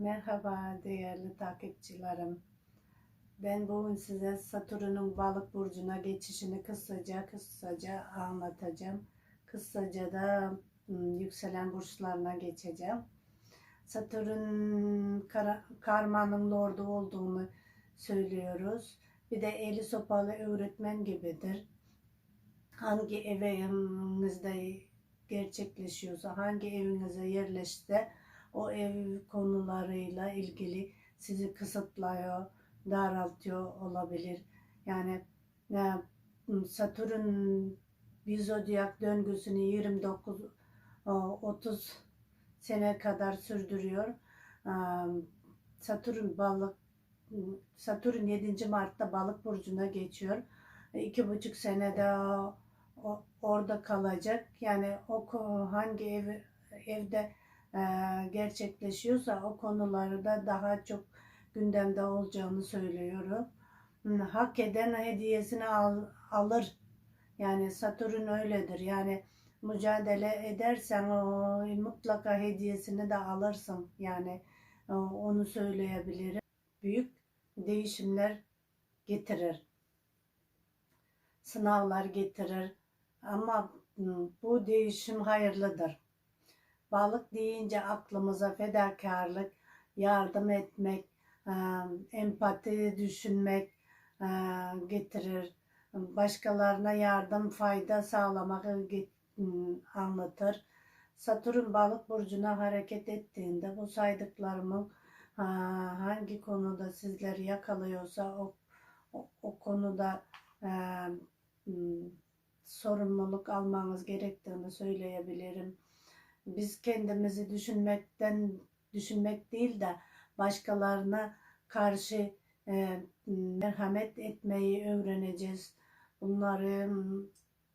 Merhaba değerli takipçilerim. Ben bugün size Satürn'ün balık burcuna geçişini kısaca kısaca anlatacağım. Kısaca da yükselen burçlarına geçeceğim. Satürn kara- karmanın lordu olduğunu söylüyoruz. Bir de eli sopalı öğretmen gibidir. Hangi evinizde gerçekleşiyorsa, hangi evinize yerleşse o ev konularıyla ilgili sizi kısıtlıyor, daraltıyor olabilir. Yani e, Satürn bir zodyak döngüsünü 29 o, 30 sene kadar sürdürüyor. E, Satürn balık Satürn 7. Mart'ta balık burcuna geçiyor. E, iki buçuk senede orada kalacak. Yani o hangi ev evde e, gerçekleşiyorsa o konularda daha çok gündemde olacağını söylüyorum. Hak eden hediyesini al- alır. Yani Satürn öyledir. Yani mücadele edersen o mutlaka hediyesini de alırsın. Yani e, onu söyleyebilirim. Büyük değişimler getirir. Sınavlar getirir. Ama bu değişim hayırlıdır. Balık deyince aklımıza fedakarlık, yardım etmek, e, empati düşünmek e, getirir. Başkalarına yardım, fayda sağlamak anlatır. Satürn balık burcuna hareket ettiğinde bu saydıklarımın ha, hangi konuda sizleri yakalıyorsa o, o, o konuda e, sorumluluk almanız gerektiğini söyleyebilirim biz kendimizi düşünmekten düşünmek değil de başkalarına karşı e, merhamet etmeyi öğreneceğiz. Bunları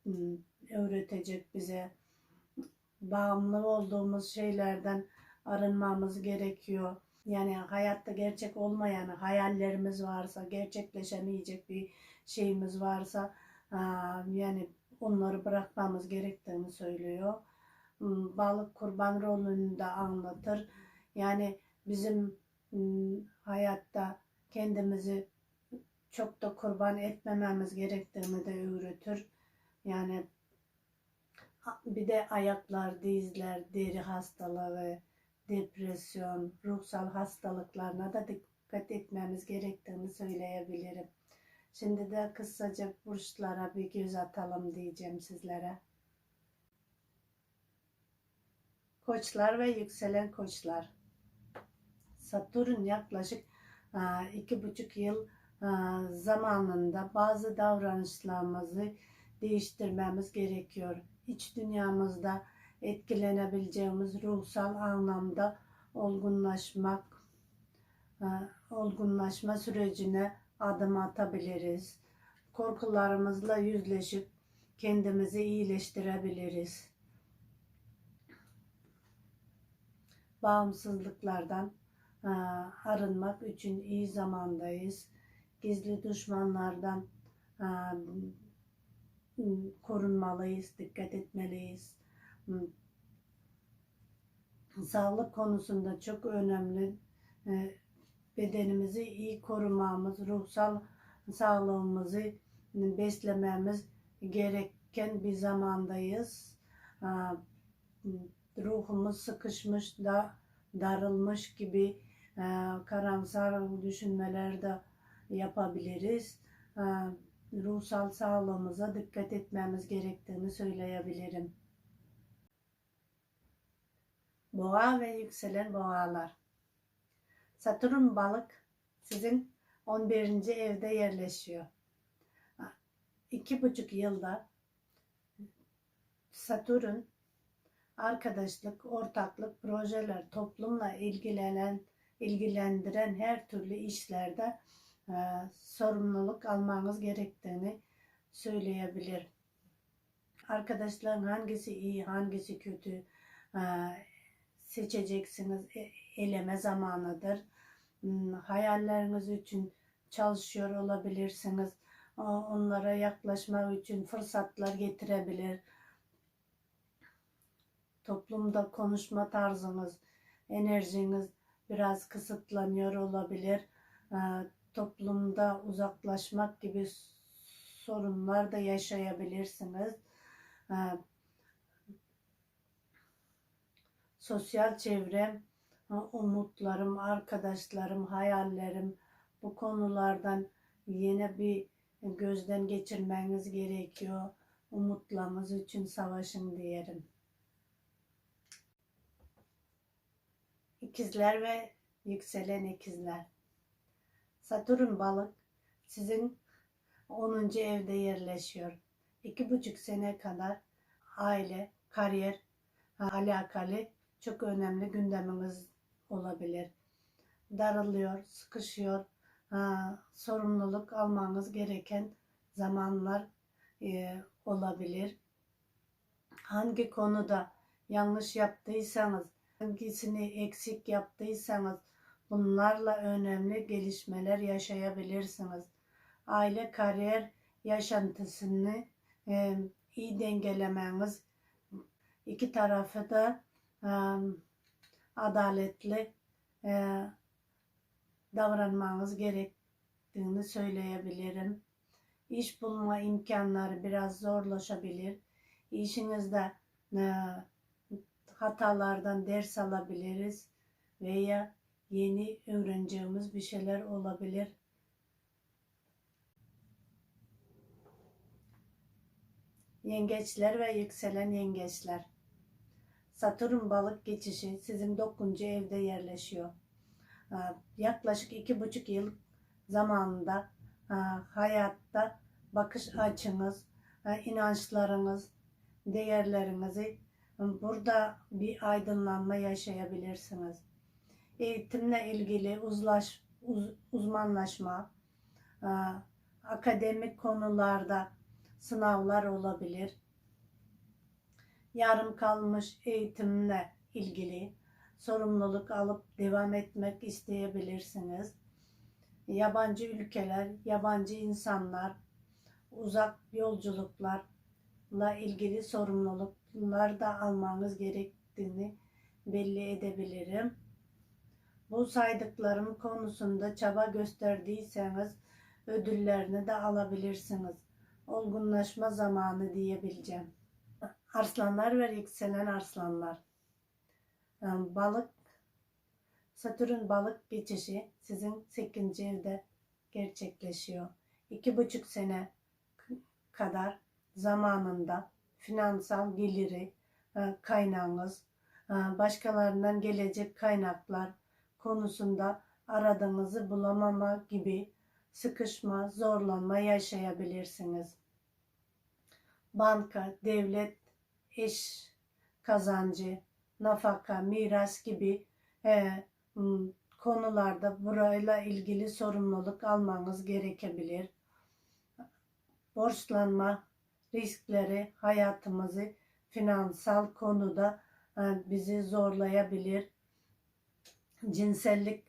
mm, öğretecek bize. Bağımlı olduğumuz şeylerden arınmamız gerekiyor. Yani hayatta gerçek olmayan hayallerimiz varsa, gerçekleşemeyecek bir şeyimiz varsa aa, yani onları bırakmamız gerektiğini söylüyor balık kurban rolünü de anlatır. Yani bizim hayatta kendimizi çok da kurban etmememiz gerektiğini de öğretir. Yani bir de ayaklar, dizler, deri hastalığı, depresyon, ruhsal hastalıklarına da dikkat etmemiz gerektiğini söyleyebilirim. Şimdi de kısaca burçlara bir göz atalım diyeceğim sizlere. Koçlar ve yükselen koçlar. Satürn yaklaşık e, iki buçuk yıl e, zamanında bazı davranışlarımızı değiştirmemiz gerekiyor. İç dünyamızda etkilenebileceğimiz ruhsal anlamda olgunlaşmak, e, olgunlaşma sürecine adım atabiliriz. Korkularımızla yüzleşip kendimizi iyileştirebiliriz. Bağımsızlıklardan e, arınmak için iyi zamandayız. Gizli düşmanlardan e, korunmalıyız, dikkat etmeliyiz. Sağlık konusunda çok önemli. E, Bedenimizi iyi korumamız, ruhsal sağlığımızı beslememiz gereken bir zamandayız. Ruhumuz sıkışmış da darılmış gibi e, karamsar düşünmeler yapabiliriz. E, ruhsal sağlığımıza dikkat etmemiz gerektiğini söyleyebilirim. Boğa ve yükselen boğalar. Satürn balık sizin 11. evde yerleşiyor. İki buçuk yılda Satürn arkadaşlık, ortaklık, projeler, toplumla ilgilenen, ilgilendiren her türlü işlerde e, sorumluluk almanız gerektiğini söyleyebilir. Arkadaşların hangisi iyi, hangisi kötü e, seçeceksiniz. E, eleme zamanıdır. Hmm, Hayalleriniz için çalışıyor olabilirsiniz. Onlara yaklaşmak için fırsatlar getirebilir toplumda konuşma tarzınız, enerjiniz biraz kısıtlanıyor olabilir. Ee, toplumda uzaklaşmak gibi sorunlar da yaşayabilirsiniz. Ee, sosyal çevrem, umutlarım, arkadaşlarım, hayallerim bu konulardan yine bir gözden geçirmeniz gerekiyor. Umutlarımız için savaşın diyelim. İkizler ve yükselen ikizler. Satürn balık sizin 10. evde yerleşiyor. İki buçuk sene kadar aile, kariyer alakalı çok önemli gündemimiz olabilir. Daralıyor, sıkışıyor, ha, sorumluluk almanız gereken zamanlar e, olabilir. Hangi konuda yanlış yaptıysanız, hangisini eksik yaptıysanız bunlarla önemli gelişmeler yaşayabilirsiniz. Aile kariyer yaşantısını e, iyi dengelemeniz, iki tarafı da e, adaletli e, davranmanız gerektiğini söyleyebilirim. İş bulma imkanları biraz zorlaşabilir. İşinizde e, hatalardan ders alabiliriz veya yeni öğreneceğimiz bir şeyler olabilir. Yengeçler ve yükselen yengeçler. Satürn balık geçişi sizin 9. evde yerleşiyor. Yaklaşık iki buçuk yıl zamanında hayatta bakış açınız, inançlarınız, değerlerinizi burada bir aydınlanma yaşayabilirsiniz. Eğitimle ilgili uzlaş, uz, uzmanlaşma, akademik konularda sınavlar olabilir. Yarım kalmış eğitimle ilgili sorumluluk alıp devam etmek isteyebilirsiniz. Yabancı ülkeler, yabancı insanlar, uzak yolculuklarla ilgili sorumluluklar da almanız gerektiğini belli edebilirim. Bu saydıklarım konusunda çaba gösterdiyseniz ödüllerini de alabilirsiniz. Olgunlaşma zamanı diyebileceğim. Arslanlar ve yükselen arslanlar. Balık, Satürn balık geçişi sizin 8. evde gerçekleşiyor. İki buçuk sene kadar zamanında finansal geliri, kaynağınız, başkalarından gelecek kaynaklar konusunda aradığınızı bulamama gibi sıkışma, zorlanma yaşayabilirsiniz. Banka, devlet, iş kazancı, nafaka, miras gibi e, konularda burayla ilgili sorumluluk almanız gerekebilir. Borçlanma riskleri hayatımızı finansal konuda e, bizi zorlayabilir. Cinsellik,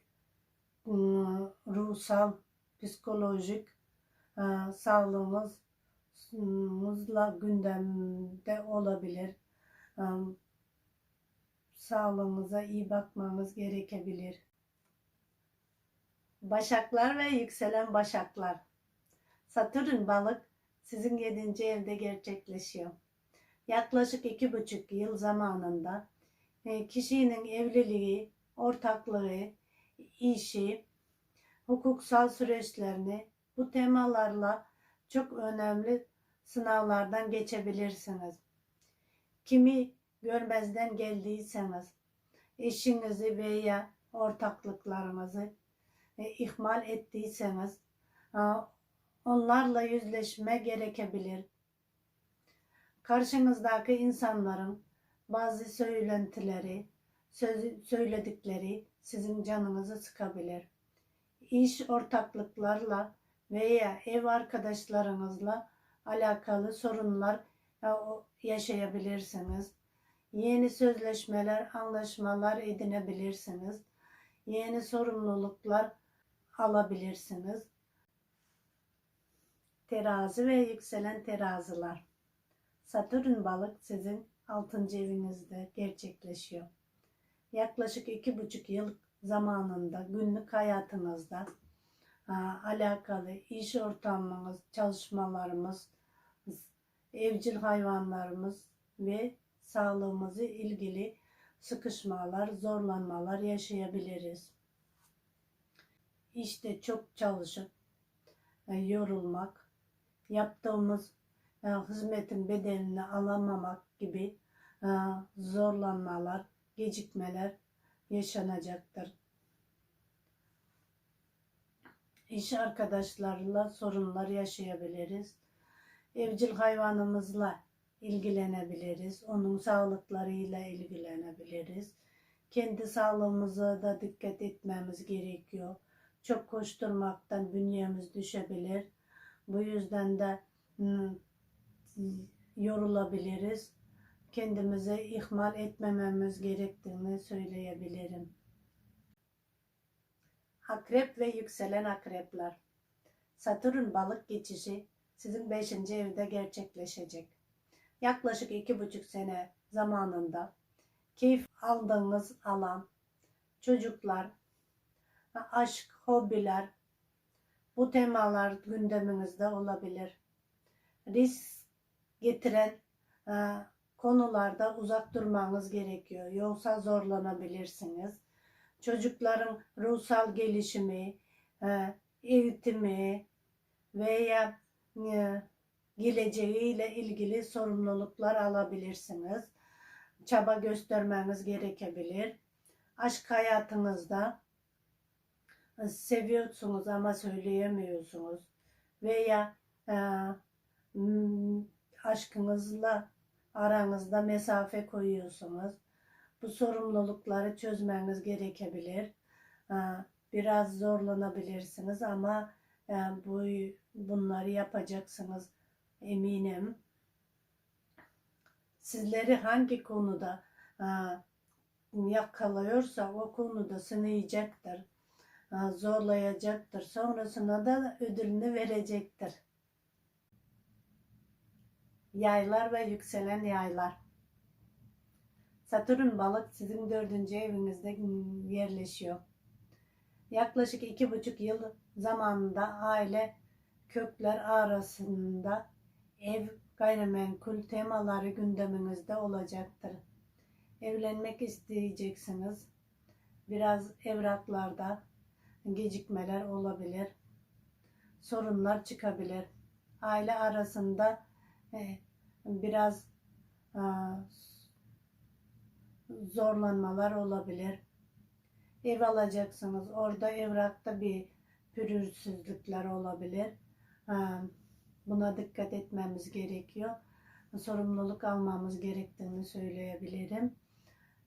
ruhsal, psikolojik e, sağlığımızla gündemde olabilir sağlığınıza iyi bakmanız gerekebilir. Başaklar ve yükselen başaklar. Satürn balık sizin 7. evde gerçekleşiyor. Yaklaşık iki buçuk yıl zamanında e, kişinin evliliği, ortaklığı, işi, hukuksal süreçlerini bu temalarla çok önemli sınavlardan geçebilirsiniz. Kimi görmezden geldiyseniz eşinizi veya ortaklıklarınızı e, ihmal ettiyseniz onlarla yüzleşme gerekebilir. Karşınızdaki insanların bazı söylentileri, söz, söyledikleri sizin canınızı sıkabilir. İş ortaklıklarla veya ev arkadaşlarınızla alakalı sorunlar e, yaşayabilirsiniz. Yeni sözleşmeler, anlaşmalar edinebilirsiniz. Yeni sorumluluklar alabilirsiniz. Terazi ve yükselen teraziler. Satürn balık sizin 6. evinizde gerçekleşiyor. Yaklaşık iki buçuk yıl zamanında günlük hayatınızda e, alakalı iş ortamımız, çalışmalarımız, evcil hayvanlarımız ve sağlığımızı ilgili sıkışmalar, zorlanmalar yaşayabiliriz. İşte çok çalışıp e, yorulmak, yaptığımız e, hizmetin bedelini alamamak gibi e, zorlanmalar, gecikmeler yaşanacaktır. İş arkadaşlarla sorunlar yaşayabiliriz. Evcil hayvanımızla ilgilenebiliriz. Onun sağlıklarıyla ilgilenebiliriz. Kendi sağlığımıza da dikkat etmemiz gerekiyor. Çok koşturmaktan bünyemiz düşebilir. Bu yüzden de yorulabiliriz. Kendimize ihmal etmememiz gerektiğini söyleyebilirim. Akrep ve yükselen akrepler. Satürn balık geçişi sizin 5. evde gerçekleşecek. Yaklaşık iki buçuk sene zamanında keyif aldığınız alan, çocuklar, aşk, hobiler, bu temalar gündeminizde olabilir. Risk getiren e, konularda uzak durmanız gerekiyor. Yoksa zorlanabilirsiniz. Çocukların ruhsal gelişimi, e, eğitimi veya e, geleceğiyle ilgili sorumluluklar alabilirsiniz. Çaba göstermeniz gerekebilir. Aşk hayatınızda seviyorsunuz ama söyleyemiyorsunuz veya e, aşkınızla aranızda mesafe koyuyorsunuz. Bu sorumlulukları çözmeniz gerekebilir. E, biraz zorlanabilirsiniz ama e, bu bunları yapacaksınız eminim. Sizleri hangi konuda e, yakalıyorsa o konuda sınayacaktır, zorlayacaktır. Sonrasında da ödülünü verecektir. Yaylar ve yükselen yaylar. Satürn balık sizin dördüncü evinizde yerleşiyor. Yaklaşık iki buçuk yıl zamanında aile kökler arasında ev gayrimenkul temaları gündeminizde olacaktır. Evlenmek isteyeceksiniz. Biraz evraklarda gecikmeler olabilir. Sorunlar çıkabilir. Aile arasında e, biraz e, zorlanmalar olabilir. Ev alacaksınız. Orada evrakta bir pürüzsüzlükler olabilir. E, Buna dikkat etmemiz gerekiyor. Sorumluluk almamız gerektiğini söyleyebilirim.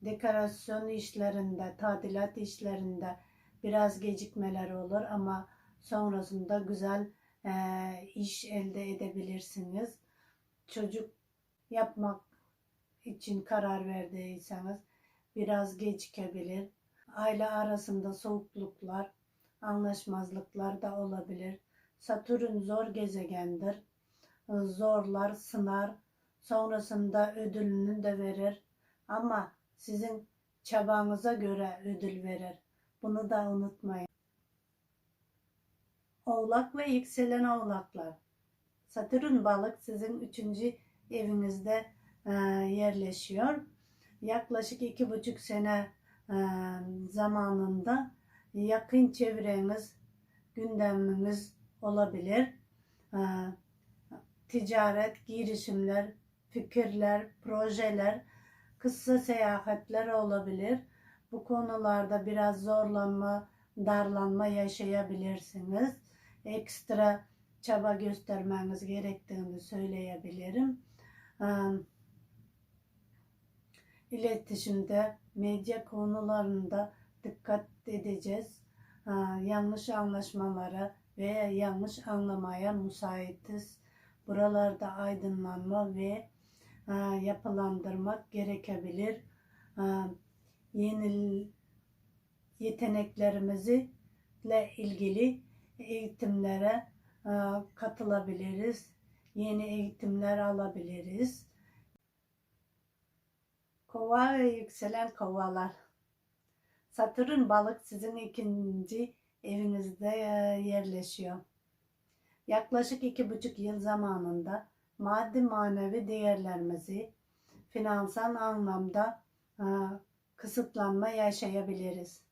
Dekorasyon işlerinde, tadilat işlerinde biraz gecikmeler olur ama sonrasında güzel e, iş elde edebilirsiniz. Çocuk yapmak için karar verdiyseniz biraz gecikebilir. Aile arasında soğukluklar, anlaşmazlıklar da olabilir. Satürn zor gezegendir. Zorlar, sınar. Sonrasında ödülünü de verir. Ama sizin çabanıza göre ödül verir. Bunu da unutmayın. Oğlak ve yükselen oğlaklar. Satürn balık sizin üçüncü evinizde e, yerleşiyor. Yaklaşık iki buçuk sene e, zamanında yakın çevreniz, gündeminiz olabilir. Ee, ticaret, girişimler, fikirler, projeler, kısa seyahatler olabilir. Bu konularda biraz zorlanma, darlanma yaşayabilirsiniz. Ekstra çaba göstermeniz gerektiğini söyleyebilirim. İletişimde, medya konularında dikkat edeceğiz. Yanlış anlaşmalara, veya yanlış anlamaya müsaitiz. Buralarda aydınlanma ve yapılandırmak gerekebilir. E, yeni yeteneklerimizi ile ilgili eğitimlere e, katılabiliriz. Yeni eğitimler alabiliriz. Kova ve yükselen kovalar. Satürn balık sizin ikinci evinizde e, yerleşiyor. Yaklaşık iki buçuk yıl zamanında maddi manevi değerlerimizi finansal anlamda e, kısıtlanma yaşayabiliriz.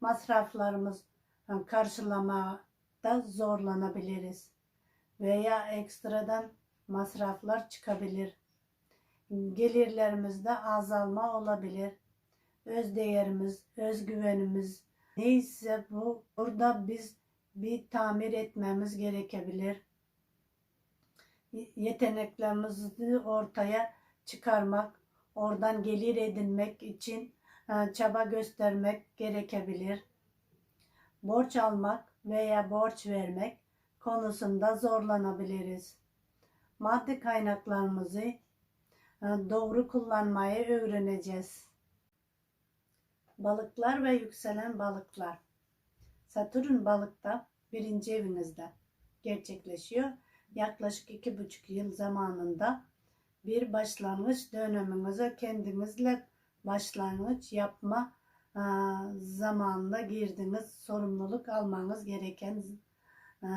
Masraflarımız karşılamada zorlanabiliriz veya ekstradan masraflar çıkabilir. Gelirlerimizde azalma olabilir. Öz değerimiz, özgüvenimiz neyse bu burada biz bir tamir etmemiz gerekebilir. Yeteneklerimizi ortaya çıkarmak, oradan gelir edinmek için e, çaba göstermek gerekebilir. Borç almak veya borç vermek konusunda zorlanabiliriz. Maddi kaynaklarımızı e, doğru kullanmayı öğreneceğiz. Balıklar ve yükselen balıklar. Satürn balıkta birinci evinizde gerçekleşiyor. Yaklaşık iki buçuk yıl zamanında bir başlangıç döneminize kendinizle başlangıç yapma e, girdiniz. Sorumluluk almanız gereken e,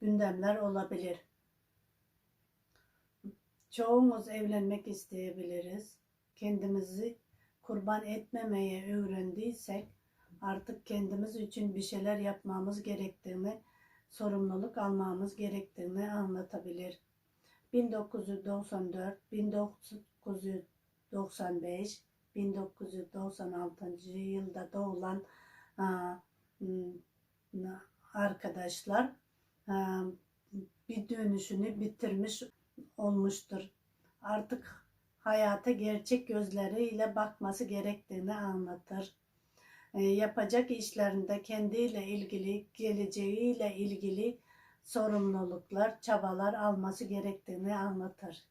gündemler olabilir. Çoğumuz evlenmek isteyebiliriz. Kendimizi kurban etmemeye öğrendiysek artık kendimiz için bir şeyler yapmamız gerektiğini, sorumluluk almamız gerektiğini anlatabilir. 1994, 1995, 1996 yılda doğulan arkadaşlar bir dönüşünü bitirmiş olmuştur. Artık hayata gerçek gözleriyle bakması gerektiğini anlatır. E, yapacak işlerinde kendiyle ilgili, geleceğiyle ilgili sorumluluklar, çabalar alması gerektiğini anlatır.